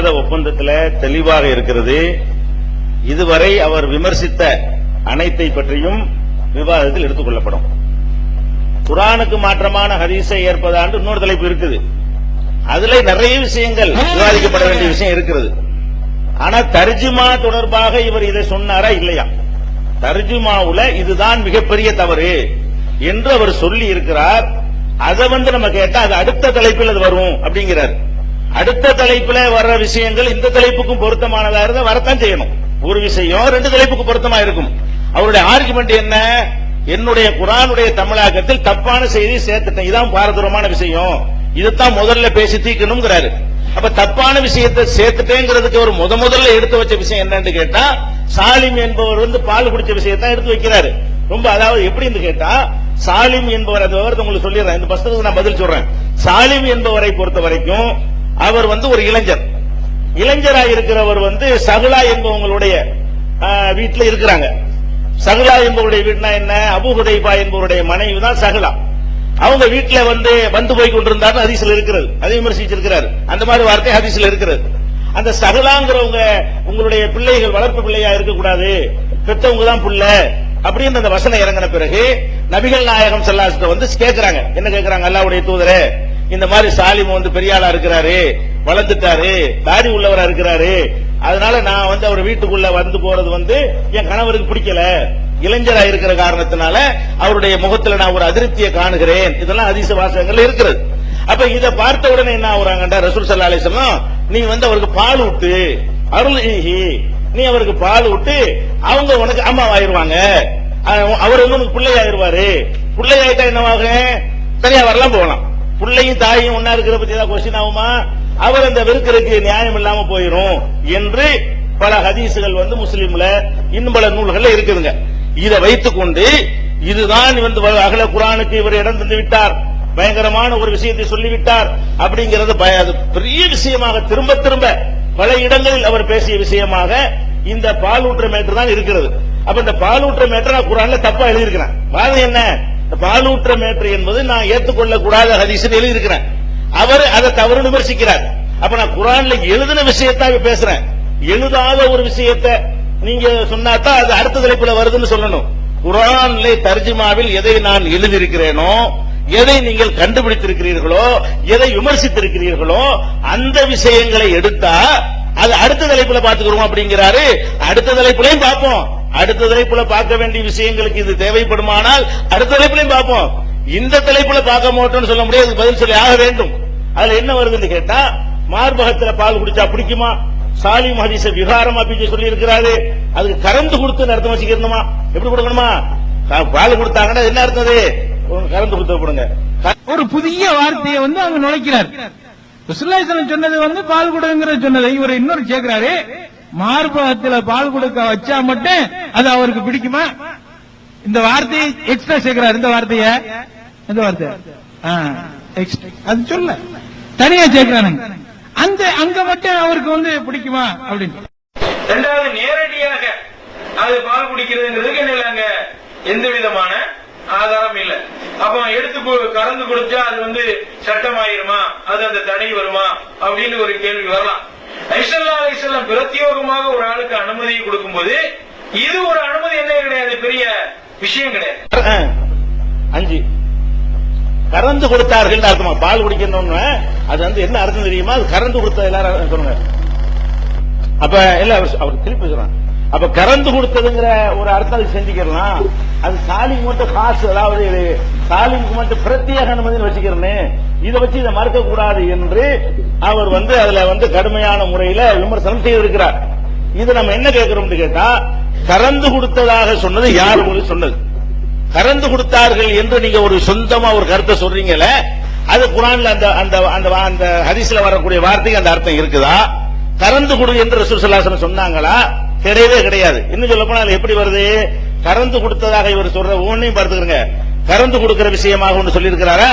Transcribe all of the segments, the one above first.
விவாத ஒப்பந்தத்தில் தெளிவாக இருக்கிறது. இதுவரை அவர் விமர்சித்த அனைத்தை பற்றியும் விவாதத்தில் எடுத்துக் கொள்ளப்படும். குரானுக்கு மாற்றமான ஹதீஸை ஏற்பதாண்டு இன்னொரு தலைப்பு இருக்குது. அதுல நிறைய விஷயங்கள் விவாதிக்கப்பட வேண்டிய விஷயம் இருக்கிறது. ஆனா தர்ஜுமா தொடர்பாக இவர் இதை சொன்னாரா இல்லையா? தர்ஜுமாவுல இதுதான் மிகப்பெரிய தவறு என்று அவர் சொல்லி இருக்கிறார். அதை வந்து நம்ம கேட்டா அது அடுத்த தலைப்பில் அது வரும் அப்படிங்கிறார். அடுத்த தலைப்புல வர்ற விஷயங்கள் இந்த தலைப்புக்கும் பொருத்தமானதா இருந்தா வரத்தான் செய்யணும். ஒரு விஷயம் ரெண்டு தலைப்புக்கு பொருத்தமா இருக்கும். அவருடைய ஆர்குமெண்ட் என்ன? என்னுடைய குரானுடைய தமிழாக்கத்தில் தப்பான செய்தி சேர்த்துட்டேன். இதான் பாரதூரமான விஷயம். இதுதான் முதல்ல பேசி தீக்கணுங்கிறாரு அப்ப தப்பான விஷயத்தை சேர்த்துட்டேங்கிறதுக்கு ஒரு முத முதல்ல எடுத்து வச்ச விஷயம் என்னன்னு கேட்டா சாலிம் என்பவர் வந்து பால் குடிச்ச விஷயத்தை எடுத்து வைக்கிறாரு. ரொம்ப அதாவது எப்படின்னு கேட்டா சாலிம் என்பவர் அந்த விவரத்தை உங்களுக்கு சொல்லிடுறேன். இந்த புஸ்தகத்துக்கு நான் பதில் சொல்றேன். சாலிம் என்பவரை பொறுத்த வரைக்கும் அவர் வந்து ஒரு இளைஞர். இளைஞரா இருக்கிறவர் வந்து சகுலா என்பவங்களுடைய வீட்டில் வீட்டுல இருக்கிறாங்க. சகுலா என்பவருடைய வீடுனா என்ன? அபுஹுதைபா என்பவருடைய மனைவி தான் சகுலா. அவங்க வீட்டுல வந்து வந்து போய் கொண்டிருந்தார் ஹதீஸ்ல இருக்கிறது. அதை விமர்சிச்சிருக்கிறார். அந்த மாதிரி வார்த்தை ஹதீஸ்ல இருக்கிறது. அந்த சகலாங்கிறவங்க உங்களுடைய பிள்ளைகள் வளர்ப்பு பிள்ளையா இருக்கக்கூடாது. பெற்றவங்க தான் புள்ள. அப்படின்னு அந்த வசனம் இறங்கின பிறகு நபிகள் நாயகம் செல்லாசிட்ட வந்து கேட்கிறாங்க என்ன கேட்கிறாங்க அல்லாவுடைய தூதரே இந்த மாதிரி சாலிம் வந்து பெரிய ஆளா இருக்கிறாரு வளர்ந்துட்டாரு தாடி உள்ளவரா இருக்கிறாரு. அதனால நான் வந்து அவர் வீட்டுக்குள்ள வந்து போறது வந்து என் கணவருக்கு பிடிக்கல. இளைஞரா இருக்கிற காரணத்தினால அவருடைய முகத்துல நான் ஒரு அதிருப்தியை காணுகிறேன். இதெல்லாம் அதிச வாசகங்கள் இருக்கிறது. அப்ப இத பார்த்த உடனே என்ன ஆகுறாங்கடா ரசூல் சல்லா அலிஸ்லாம் நீ வந்து அவருக்கு பால் விட்டு அருள் நீ அவருக்கு பால் விட்டு அவங்க உனக்கு அம்மா ஆயிருவாங்க அவர் வந்து உனக்கு பிள்ளையாயிருவாரு பிள்ளையாயிட்டா என்னவாக சரியா வரலாம் போகலாம். பிள்ளையும் தாயும் ஒன்னா இருக்கிற பத்தி ஏதாவது கொஸ்டின் ஆகுமா? அவர் அந்த வெறுக்கிறதுக்கு நியாயம் இல்லாம போயிரும் என்று பல ஹதீசுகள் வந்து முஸ்லீம்ல இன்னும் பல நூல்கள்ல இருக்குதுங்க. இதை வைத்துக்கொண்டு இதுதான் வந்து அகல குரானுக்கு இவர் இடம் தந்து விட்டார். பயங்கரமான ஒரு விஷயத்தை சொல்லிவிட்டார் அப்படிங்கிறது அது பெரிய விஷயமாக திரும்ப திரும்ப பல இடங்களில் அவர் பேசிய விஷயமாக இந்த பாலூற்ற மேட்டர் தான் இருக்கிறது. அப்ப இந்த பாலூற்ற மேட்டர் நான் குரான்ல தப்பா எழுதியிருக்கிறேன். வாதம் என்ன? பாலூற்ற மேட்டர் என்பது நான் ஏற்றுக்கொள்ள கூடாத ஹதீஸ் எழுதியிருக்கிறேன். அவர் அதை தவறு விமர்சிக்கிறார். அப்ப நான் குரான்ல எழுதின விஷயத்தான் பேசுறேன். எழுதாத ஒரு விஷயத்தை நீங்க சொன்னாதான் அது அடுத்த தலைப்புல வருதுன்னு சொல்லணும். குரான்ல தர்ஜிமாவில் எதை நான் எழுதியிருக்கிறேனோ எதை நீங்கள் கண்டுபிடித்திருக்கிறீர்களோ எதை விமர்சித்திருக்கிறீர்களோ அந்த விஷயங்களை எடுத்தா அது அடுத்த தலைப்புல பாத்துக்கிறோம் அப்படிங்கிறாரு. அடுத்த தலைப்புலையும் பார்ப்போம். அடுத்த தலைப்புல பார்க்க வேண்டிய விஷயங்களுக்கு இது தேவைப்படுமானால் அடுத்த தலைப்புலையும் பார்ப்போம். இந்த தலைப்புல பார்க்க மாட்டோம்னு சொல்ல முடியாது பதில் சொல்லி ஆக வேண்டும். அதுல என்ன வருதுன்னு கேட்டா மார்பகத்துல பால் குடிச்சா பிடிக்குமா? சாலிம் ஹதீஸ விகாரம் அப்படின்னு சொல்லி இருக்கிறாரு அதுக்கு கறந்து கொடுத்து அர்த்தம் வச்சுக்கணுமா? எப்படி கொடுக்கணுமா? பால் கொடுத்தாங்கன்னா என்ன அர்த்தம் கறந்து கொடுத்து கொடுங்க. ஒரு புதிய வார்த்தையை வந்து அவங்க நுழைக்கிறார். சொன்னது வந்து பால் கொடுங்கிற சொன்னதை இவர் இன்னொரு கேட்கிறாரு மார்பகத்தில் பால் கொடுக்க வச்சா மட்டும் அது அவருக்கு பிடிக்குமா? இந்த வார்த்தையை எக்ஸ்ட்ரா சேர்க்கிறார். இந்த வார்த்தைய? இந்த வார்த்தை அது சொல்ல. தனியா சேர்க்கிறானுங்க. அந்த அங்க மட்டும் அவருக்கு வந்து பிடிக்குமா? அப்படின்னு. ரெண்டாவது நேரடியாக அது பால் குடிக்கிறதுங்கிறதுக்கு என்ன இல்லைங்க? எந்த விதமான ஆதாரம் இல்ல. அப்ப எடுத்து கறந்து குடிச்சா அது வந்து சட்டம் ஆயிருமா அது அந்த தடை வருமா? அப்படின்னு ஒரு கேள்வி வரலாம். ஐஸ்வல்லா அலிசல்லாம் பிரத்யோகமாக ஒரு ஆளுக்கு அனுமதியை கொடுக்கும் போது இது ஒரு அனுமதி என்ன கிடையாது? பெரிய விஷயம் கிடையாது. அஞ்சு. கறந்து கொடுத்தார்கள் அர்த்தமா? பால் குடிக்கணும்னு. அது வந்து என்ன அர்த்தம் தெரியுமா? அது கறந்து கொடுத்த எல்லாரும் சொல்லுங்க. அப்ப இல்ல அவர் அவர் திருப்பி சொல்றாங்க. அப்ப கறந்து கொடுத்ததுங்கிற ஒரு அர்த்தம் செஞ்சுக்கலாம் அது சாலிக்கு மட்டும் காசு அதாவது இது மட்டும் பிரத்யேக அனுமதி வச்சுக்கிறேன்னு இதை வச்சு இதை மறுக்க கூடாது என்று அவர் வந்து அதுல வந்து கடுமையான முறையில விமர்சனம் செய்திருக்கிறார். இது நம்ம என்ன கேட்கிறோம்னு கேட்டா கறந்து கொடுத்ததாக சொன்னது யார் உங்களுக்கு சொன்னது? கறந்து கொடுத்தார்கள் என்று நீங்க ஒரு சொந்தமா ஒரு கருத்தை சொல்றீங்கல்ல அது குரான்ல அந்த அந்த அந்த அந்த ஹதீஸ்ல வரக்கூடிய வார்த்தைக்கு அந்த அர்த்தம் இருக்குதா? கறந்து கொடு என்று ரசூல் சொன்னாங்களா? கிடையவே கிடையாது. இன்னும் சொல்ல போனா எப்படி வருது? கறந்து கொடுத்ததாக இவர் சொல்ற ஒன்னையும் பார்த்துக்கிறங்க. கறந்து கொடுக்கிற விஷயமாக ஒன்று சொல்லியிருக்கிறாரா?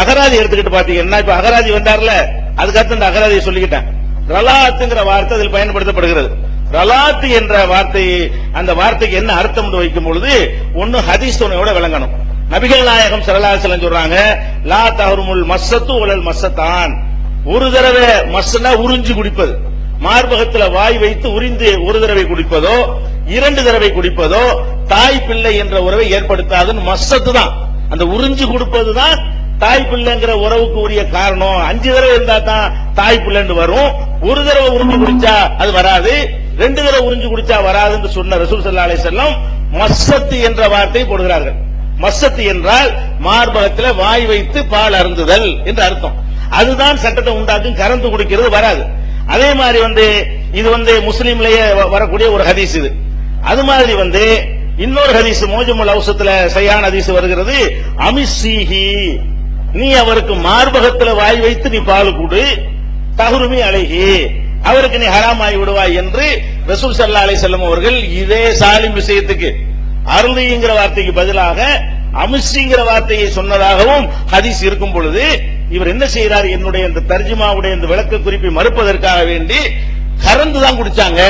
அகராதி எடுத்துக்கிட்டு பாத்தீங்கன்னா இப்ப அகராதி வந்தார்ல அதுக்கு அடுத்து இந்த அகராதியை சொல்லிக்கிட்டேன். ரலாத்துங்கிற வார்த்தை அதில் பயன்படுத்தப்படுகிறது. ரலாத்து என்ற வார்த்தையை அந்த வார்த்தைக்கு என்ன அர்த்தம் என்று வைக்கும் பொழுது ஒன்னு ஹதீஸ் துணையோட விளங்கணும். நபிகள் நாயகம் சரலாசலம் சொல்றாங்க லா தகருமுல் மசத்து உலல் மசத்தான் ஒரு தடவை மஸ்ஸனா உறிஞ்சு குடிப்பது. மார்பகத்துல வாய் வைத்து உரிந்து ஒரு தடவை குடிப்பதோ இரண்டு தடவை குடிப்பதோ தாய் பிள்ளை என்ற உறவை ஏற்படுத்தாதுன்னு மஸ்ஸத்து தான். அந்த உறிஞ்சு கொடுப்பதுதான் தாய் பிள்ளைங்கிற உறவுக்கு உரிய காரணம். அஞ்சு தடவை இருந்தா தான் தாய் பிள்ளைன்னு வரும். ஒரு தடவை உறிஞ்சு குடிச்சா அது வராது. ரெண்டு தடவை உறிஞ்சு குடிச்சா வராதுன்னு சொன்ன ரசூல் சல்லா அலி செல்லம் மஸ்ஸத்து என்ற வார்த்தை போடுகிறார்கள். மஸ்ஸத்து என்றால் மார்பகத்துல வாய் வைத்து பால் அருந்துதல் என்று அர்த்தம். அதுதான் சட்டத்தை உண்டாக்கும் கறந்து குடிக்கிறது வராது. அதே மாதிரி வந்து இது வந்து முஸ்லீம்லயே வ- வரக்கூடிய ஒரு ஹதீஸ் இது. அது மாதிரி வந்து இன்னொரு ஹதீஸ் மோஜமுல் அவசத்துல சையான ஹதீஸ் வருகிறது. அமிசீஹி நீ அவருக்கு மார்பகத்துல வாய் வைத்து நீ பால் கொடு. தகுருமி அழகி அவருக்கு நீ ஹராமாய் விடுவாய் என்று ரசூல் சல்லா அலை செல்லம் அவர்கள் இதே சாலிம் விஷயத்துக்கு அருளிங்கிற வார்த்தைக்கு பதிலாக அமிஸ்ரீங்கிற வார்த்தையை சொன்னதாகவும் ஹதீஸ் இருக்கும் பொழுது இவர் என்ன செய்யறாரு என்னுடைய இந்த தர்ஜிமாவுடைய இந்த விளக்க குறிப்பை மறுப்பதற்காக வேண்டி கறந்து தான் குடிச்சாங்க.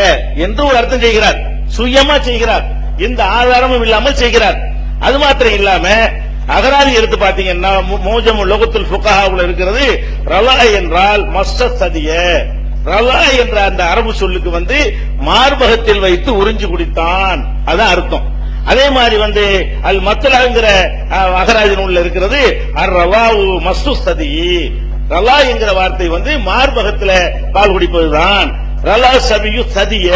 என்று ஒரு அர்த்தம் செய்கிறார்? சுயமா செய்கிறார். எந்த ஆதாரமும் இல்லாமல் செய்கிறார். அது மாத்திரம் இல்லாம அகராதி எடுத்து பாத்தீங்கன்னா மோஜம் லோகத்தில் ஃபுகஹாவுல இருக்கிறது ரலா என்றால் மஸ்த சதிய ரலா என்ற அந்த அரபு சொல்லுக்கு வந்து மார்பகத்தில் வைத்து உறிஞ்சு குடித்தான். அதான் அர்த்தம். அதே மாதிரி வந்து அல் மத்தலாங்கிற அஹ், நூல்ல இருக்கிறது அர் ரவாவு மஸ்து சதி ரலா என்கிற வார்த்தை வந்து மார்பகத்துல பால் குடிப்பதுதான். ரலா சபியு சதிய.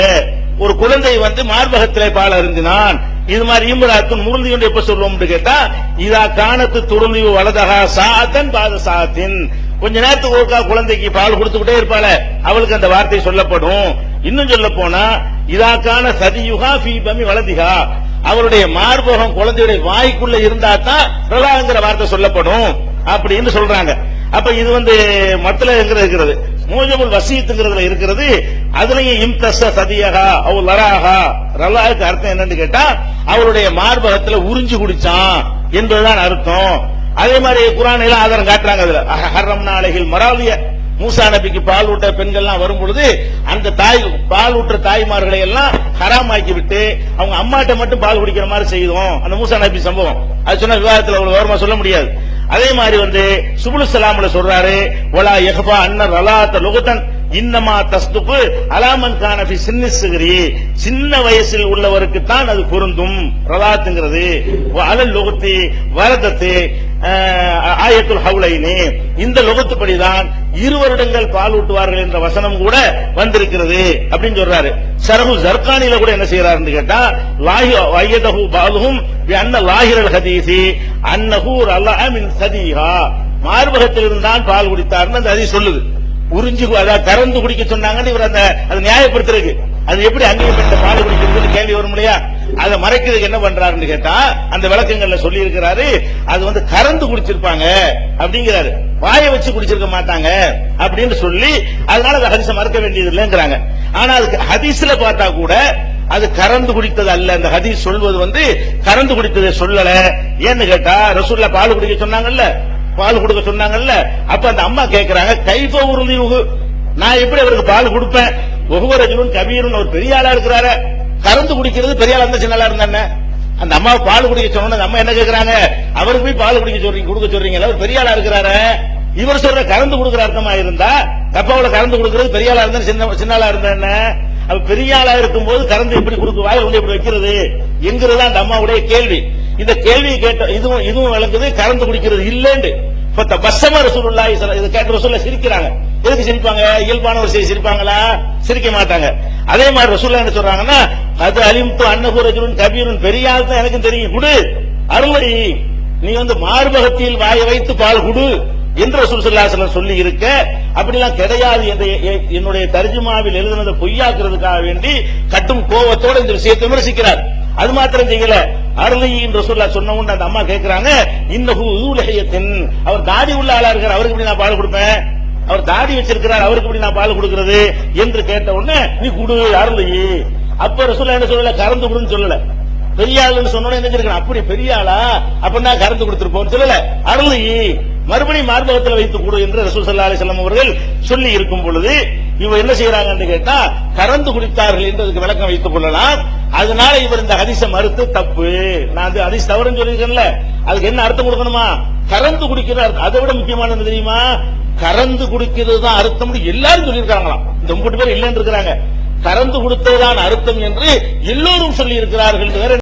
ஒரு குழந்தை வந்து மார்பகத்திலே பால் அருந்தினான். இது மாதிரி ஈம்பராத்தும் முருந்தி கொண்டு எப்ப சொல்லுவோம் கேட்டா இதா காணத்து துருந்தி வலதகா சாத்தன் பாத சாத்தின். கொஞ்ச நேரத்துக்கு ஒருக்கா குழந்தைக்கு பால் கொடுத்துக்கிட்டே இருப்பாள அவளுக்கு அந்த வார்த்தை சொல்லப்படும். இன்னும் சொல்ல போனா இதாக்கான சதியுகா ஃபீபமி வலதிகா. அவருடைய மார்பகம் குழந்தையுடைய வாய்க்குள்ள இருந்தா தான் பிரலாங்கிற வார்த்தை சொல்லப்படும் அப்படின்னு சொல்றாங்க. அப்ப இது வந்து மத்தில இருக்கிறது. மூஜபுல் வசீத்துங்கிறதுல இருக்கிறது. அதுலயும் இம்தச சதியகா அவ லராகா ரலாவுக்கு அர்த்தம் என்னன்னு கேட்டா அவருடைய மார்பகத்துல உறிஞ்சு குடிச்சான் என்பதுதான் அர்த்தம். அதே மாதிரி குரான் எல்லாம் ஆதாரம் காட்டுறாங்க அதுல. ஹர்ரம் அழகில் மராலிய மூசா நபிக்கு பால் ஊட்ட பெண்கள்லாம் வரும் பொழுது அந்த தாய் பால் ஊற்ற தாய்மார்களை எல்லாம் ஹராமாக்கி விட்டு அவங்க அம்மாட்ட மட்டும் பால் குடிக்கிற மாதிரி செய்தோம். அந்த மூசா நபி சம்பவம். அது சொன்ன விவாதத்தில் அவ்வளவு விவரமா சொல்ல முடியாது. அதே மாதிரி வந்து சுபுல் சலாம்ல சொல்றாரு ஒலா எஹபா அன்னர் ரலாத்த லுகத்தன் இன்னமா தஸ்துப்பு அலாமன் கானபி சின்னிசுகிரி சின்ன வயசில் உள்ளவருக்கு தான் அது பொருந்தும். ரலாத்துங்கிறது. அலல் லுகத்தி வரதத்து ஆயத்துல் ஹவுலைனே. இந்த லுகத்துப்படிதான் இரு வருடங்கள் பால் ஊட்டுவார்கள் என்ற வசனம் கூட வந்திருக்கிறது அப்படின்னு சொல்றாரு. சரகு ஜர்கானில கூட என்ன செய்யறாருன்னு கேட்டா லாஹி வையதஹு பாலுஹும் அன்ன லாஹிரல் ஹதீசி அன்னஹூர் அல்லாஹ் மின் சதீஹா. மார்பகத்தில் இருந்தான் பால் குடித்தார்னு அந்த ஹதீஸ் சொல்லுது. உறிஞ்சு அதாவது கறந்து குடிக்க சொன்னாங்கன்னு இவர் அந்த அதை நியாயப்படுத்துறதுக்கு. அது எப்படி அங்கீகப்பட்ட பால் குடிக்கிறதுன்னு கேள்வி வரும் இல்லையா? அதை மறைக்கிறதுக்கு என்ன பண்றாருன்னு கேட்டா அந்த விளக்கங்கள்ல சொல்லி இருக்கிறாரு அது வந்து கறந்து குடிச்சிருப்பாங்க அப்படிங்கிறாரு. வாயை வச்சு குடிச்சிருக்க மாட்டாங்க அப்படின்னு சொல்லி அதனால அதை ஹதீஸை மறக்க வேண்டியது இல்லைங்கிறாங்க. ஆனா அதுக்கு ஹதீஸ்ல பார்த்தா கூட அது கறந்து குடித்தது அல்ல. அந்த ஹதீஸ் சொல்வது வந்து கறந்து குடித்ததை சொல்லல. ஏன்னு கேட்டா ரசூல்ல பால் குடிக்க சொன்னாங்கல்ல. பால் கொடுக்க சொன்னாங்கல்ல அப்ப அந்த அம்மா கேட்கிறாங்க கைப உறுதி நான் எப்படி அவருக்கு பால் கொடுப்பேன்? ஒவ்வொருவரும் கவியரும் ஒரு பெரிய ஆளா இருக்கிறாரு. கறந்து குடிக்கிறது பெரிய ஆளா இருந்தா சின்ன ஆளா அந்த அம்மா பால் குடிக்க சொன்ன அந்த அம்மா என்ன கேட்கிறாங்க அவருக்கு போய் பால் குடிக்க சொல்றீங்க கொடுக்க சொல்றீங்க அவர் பெரிய ஆளா இருக்கிறாரு. இவர் சொல்ற கறந்து கொடுக்கிற அர்த்தமா இருந்தா தப்பாவோட கறந்து கொடுக்கறது பெரிய ஆளா இருந்தா சின்ன சின்ன ஆளா இருந்தா என்ன? அப்ப பெரிய ஆளா இருக்கும்போது கறந்து எப்படி கொடுக்க வாயில் எப்படி வைக்கிறது? என்கிறது அந்த அம்மாவுடைய கேள்வி. இந்த கேள்வியை கேட்ட இதுவும் இதுவும் விளங்குது கறந்து குடிக்கிறது இல்லைன்னு இப்ப பசமா ரசூலுல்லாஹி இது கேட்ட ரசூல்ல சிரிக்கிறாங்க. எதுக்கு சிரிப்பாங்க? இயல்பான ஒரு செய்தி சிரிப்பாங்களா? சிரிக்க மாட்டாங்க. அதே மாதிரி ரசூல்லா என்ன சொல்றாங்கன்னா அது அலிம்து அன்னகு ரஜுலுன் கபீருன். பெரிய ஆள் தான் எனக்கு தெரியும். குடு. அருளை நீ வந்து மார்பகத்தில் வாய வைத்து பால் குடு என்று ரசூல் ஸல்லல்லாஹு சொல்லி இருக்க. அப்படிலாம் கிடையாது. என்று எ- என்னுடைய தர்ஜுமாவில் எழுதுனதை பொய்யாக்குறதுக்காக வேண்டி கட்டும் கோபத்தோட இந்த விஷயத்தை விமர்சிக்கிறார். அது மாத்திரம் செய்யல. அருளையின் ரசூல்லா சொன்ன அந்த அம்மா கேட்கிறாங்க இன்னஹு ஊலஹியத்தின் அவர் தாடி உள்ள ஆளா இருக்கார் அவருக்கு இப்படி நான் பால் கொடுப்பேன்? அவர் தாடி வச்சிருக்கிறார் அவருக்கு இப்படி நான் பால் கொடுக்கிறது? என்று கேட்ட உடனே நீ குடு அருளையி. அப்ப ரசூல்லா என்ன சொல்லல? கறந்து கொடுன்னு சொல்லல. பெரிய ஆளுன்னு சொன்னோட என்ன அப்படி பெரிய ஆளா? அப்படின்னா கறந்து கொடுத்திருப்போம் சொல்லல. அருளி மறுபடியும் மார்பகத்தில் வைத்து கூடு என்று ரசூல் சல்லா அலிசல்லாம் அவர்கள் சொல்லி இருக்கும் பொழுது இவர் என்ன செய்யறாங்கன்னு கேட்டா கறந்து குடித்தார்கள் என்றதுக்கு விளக்கம் வைத்துக் கொள்ளலாம். அதனால இவர் இந்த ஹரிச மறுத்து தப்பு. நான் அந்த ஹதீஸ் தவறுன்னு சொல்லியிருக்கேன்ல அதுக்கு என்ன அர்த்தம் கொடுக்கணுமா? கறந்து குடிக்கிற அதை விட முக்கியமானது தெரியுமா? கறந்து குடிக்கிறது தான் அர்த்தம் எல்லாரும் சொல்லியிருக்காங்களாம். இந்த மூணு பேர் இல்லைன்னு இருக்கிறாங்க. கறந்து கொடுத்ததுதான் அர்த்தம் என்று எல்லோரும் சொல்லி இருக்கிறார்கள் வேற